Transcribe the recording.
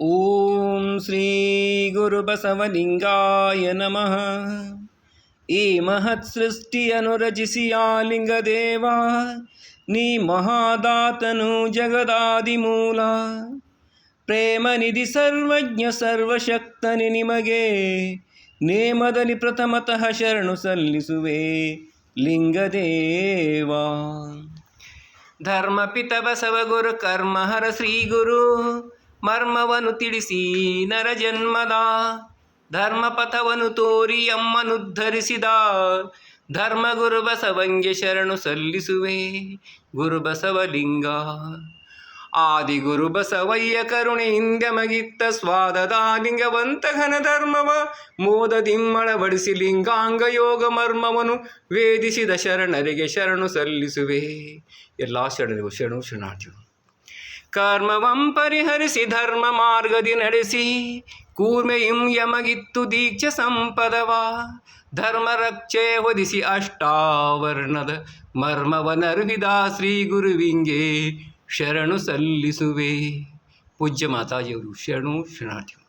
ಓಂ ಶ್ರೀ ಗುರುಬಸವಲಿಂಗಾಯ ನಮಃ ಈ ಮಹತ್ ಸೃಷ್ಟಿಯನ್ನು ರಚಿಸಿ ಆ ಲಿಂಗದೇವ ನೀ ಮಹಾದಾತನು ಜಗದಾದಿ ಮೂಲ ಪ್ರೇಮ ನಿಧಿ ಸರ್ವಜ್ಞ ಸರ್ವಶಕ್ತನಿ ನಿಮಗೆ, ನೇಮದಲ್ಲಿ ಪ್ರಥಮತಃ ಶರಣು ಸಲ್ಲಿಸುವೆ ಲಿಂಗದೇವ. ಧರ್ಮಪಿತ ಬಸವ ಗುರು ಕರ್ಮ ಹರ ಶ್ರೀ ಗುರು ಮರ್ಮವನ್ನು ತಿಳಿಸಿ ನರ ಧರ್ಮಪಥವನು ತೋರಿ ಅಮ್ಮನುದ್ಧರಿಸಿದ ಧರ್ಮಗುರು ಬಸವಂಗೆ ಶರಣು ಸಲ್ಲಿಸುವೆ. ಗುರು ಬಸವಲಿಂಗ ಗುರುಬಸವಯ್ಯ ಬಸವಯ್ಯ ಕರುಣೆಯಿಂದ ಮಗಿತ್ತ ಸ್ವಾದದ ಲಿಂಗವಂತ ಘನ ಧರ್ಮವ ಲಿಂಗಾಂಗ ಯೋಗ ಮರ್ಮವನು ವೇದಿಸಿದ ಶರಣರಿಗೆ ಶರಣು ಸಲ್ಲಿಸುವೆ. ಎಲ್ಲ ಶರಣರಿಗೂ ಶರಣು ಶರಣಾರ್ಥಿಗಳು. ಕರ್ಮವಂ ಪರಿಹರಿಸಿ ಧರ್ಮ ಮಾರ್ಗದಿ ನಡೆಸಿ, ಕೂರ್ಮೆಯಿಂ ಯಮಗಿತ್ತು ದೀಕ್ಷ ಸಂಪದವ. ಧರ್ಮ ರಕ್ಷೆ ಹೊದಿಸಿ ಅಷ್ಟಾವರ್ಣದ ಮರ್ಮವನರ್ಹಿದ ಶ್ರೀ ಗುರುವಿಂಗೆ ಶರಣು ಸಲ್ಲಿಸುವೆ. ಪೂಜ್ಯ ಮಾತಾಜಿಯವರು ಶರಣು ಶರಣಾರ್ಥಿಗಳು